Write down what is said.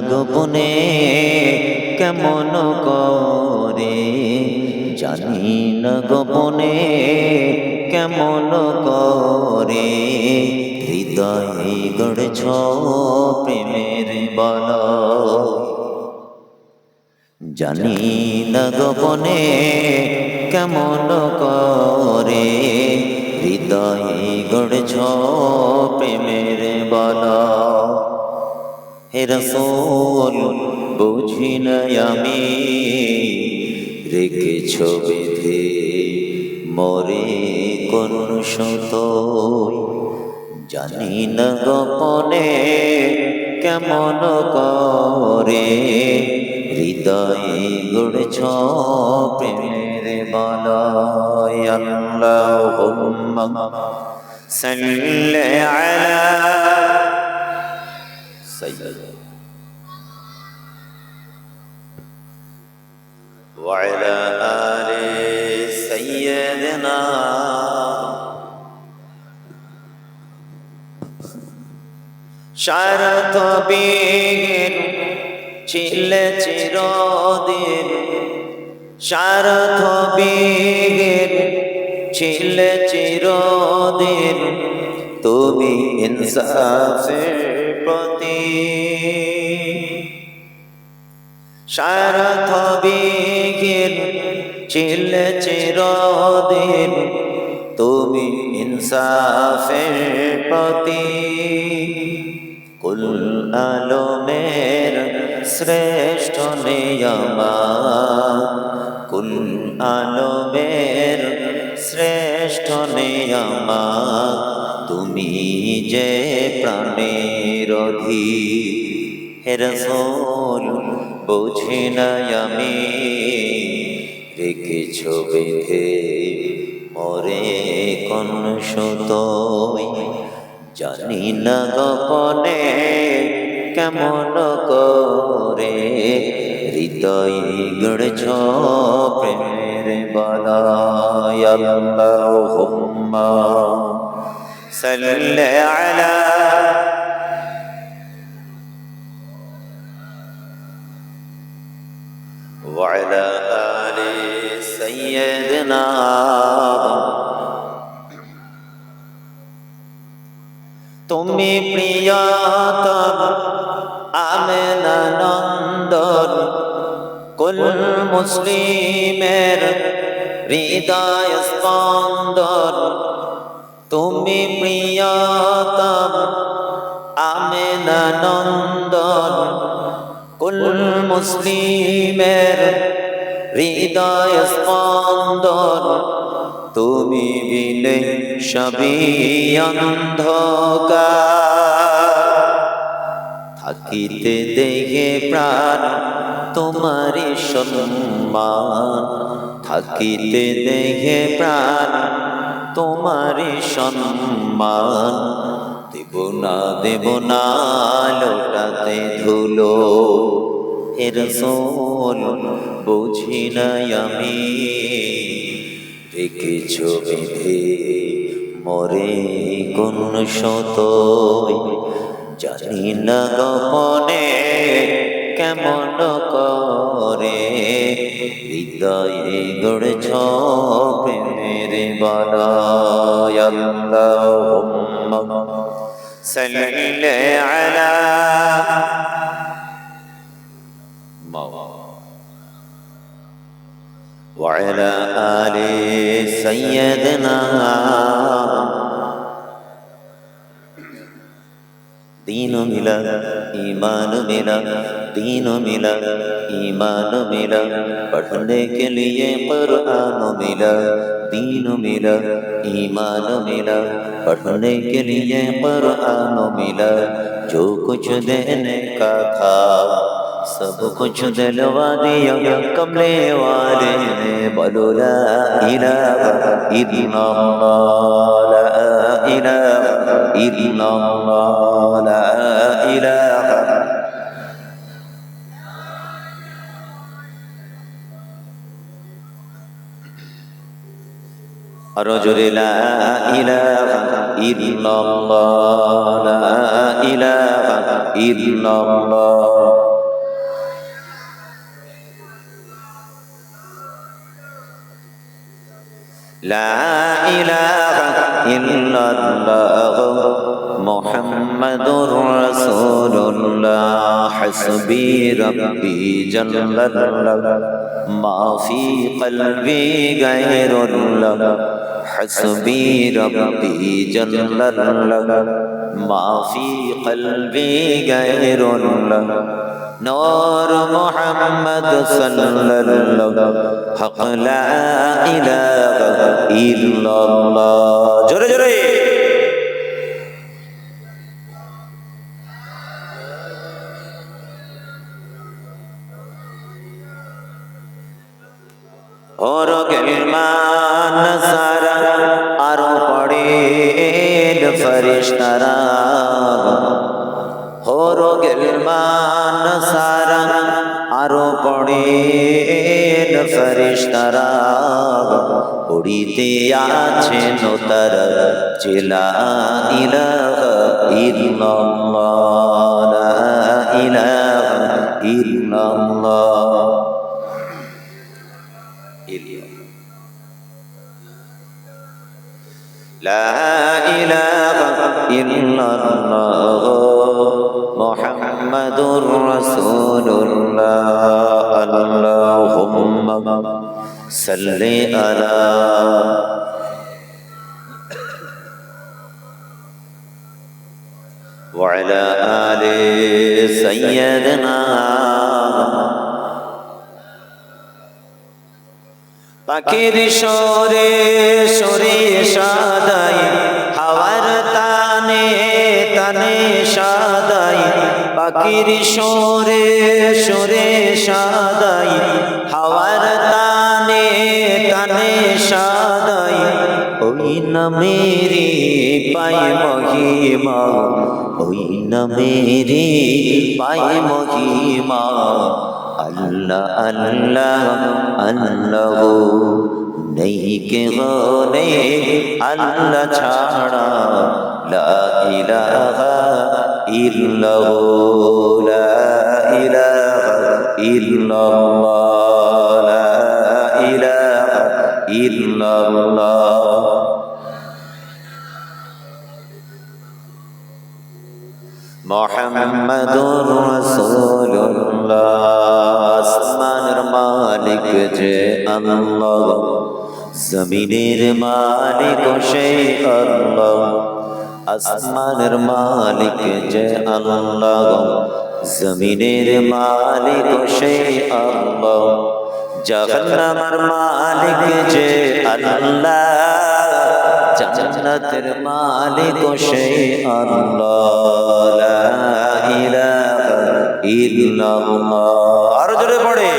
গোপনে কেমন করে? জানি না গোপনে কেমন করে। হৃদয়ে গড়ছ প্রেমের বলা। জানি না গোপনে কেমন করে। হৃদয়ে গড়ছ প্রেমের বলা। হে রসোল, বুঝি আমি। রেখেছ বেঁধে মরে কোন শত জানি না গোপনে কেমন করে। হৃদয়ে গড়ছ প্রেমের বলয়। সাল্লি আলা সাইয়্যিদ। وعلى آل سيدنا শারথ বেগের ছিলে চিরদিন শারথ বেগের ছিলে চিরদিন তুমি ইনসাফের প্রতি শারথ বেগের ছিলে চিরদিন তুমি ইনসাফের প্রতি। কুল আলমের শ্রেষ্ঠ নিয়মা কুল আলমের শ্রেষ্ঠ নিয়মা তুমি যে প্রাণের অধি হেরসোল বুঝি না রেখেছ বেঁধে মরে কোন সুতোই জানি না গোপনে কেমন করে হৃদয় গড়ছ প্রেমের বলায় আল্লাহুম্মা সাল্লি আলা وعلى آل سيدنا তুমি প্রিয়তম আমেনা নন্দন কুল মুসলিমের হৃদয় স্পন্দন তুমি প্রিয়তম আমেনা নন্দন কুল মুসলিমের হৃদয় স্পন্দন, তুমি বিনে সবই অন্ধকার। থাকিতে দেখে প্রাণ তোমারি সম্মান। থাকিতে দেখে প্রাণ তোমারি সম্মান। দেব না দেব না, লোটাতে ধুলো। এর সোল বুঝি নাই আমি। রেখেছ বেঁধে মরে কোন শত জানি না গোপনে কেমন করে। হৃদয়ে গড়ছ প্রেমের বলায় আল্লাহুম্মা সাল্লি আলা وعلى آل سيدنا دين ملا ایمان ملا دین ملا ایمان ملا پڑھنے کے لیے قرآن ملا دین ملا ایمان ملا پڑھنے کے لیے قرآن ملا جو کچھ دینے کا تھا سب کچھ دلوا دیا कमले والے बोलो ला इलाहा इल्लल्लाह ला इलाहा لا ला इलाहा আরও জোরে লা ইলাহা ইল্লাল্লাহ লা ইলাহা ইল্লাল্লাহ لا إله إلا الله محمد رسول الله حسبي ربي جل الله ما في قلبي غير الله حسبي ربي جل الله ما في قلبي غير الله. نور محمد صلى الله حق لا إله إلا الله. جري جري اور گلمان سارا ارو پڑے فرشتہ গেলমান সারা আরো পড়ে ফরিস্তারা পড়িতে আছে নতার চিলা ইলাহা ইল্লাল্লাহ লা ইলাহা ইল্লাল্লাহ ইল্লাল্লাহ لا إله إلا الله محمد رسول الله اللهم صل على وعلى آل سيدنا পাখির সরে সরে সাদাই পাখির সরে সরে সাদাই, হাওয়ার তানে তানে সাদাই, ওই নামেরি পাই মহিমা, ওই নামেরি পাই মহিমা, আল্লাহ আল্লাহ আল্লাহ, নেই কে গনে, আল্লাহ ছাড়া লা ইলাহা ইল্লাহ লা ইলাহা ইল্লাল্লাহ লা ইলাহা ইল্লাল্লাহ মোহাম্মদুর রাসূলুল্লাহ আসমানের মালিক যে আল্লাহ, জমিনের মালিক সেই আল্লাহ। আসমানের মালিক যে আল্লাহ। জমিনের মালিক সেই আল্লাহ। জাহান্নামের মালিক যে আল্লাহ। জান্নাতের মালিক সেই আল্লাহ। লা ইল্লাল্লাহ। আরও জোরে পড়ে।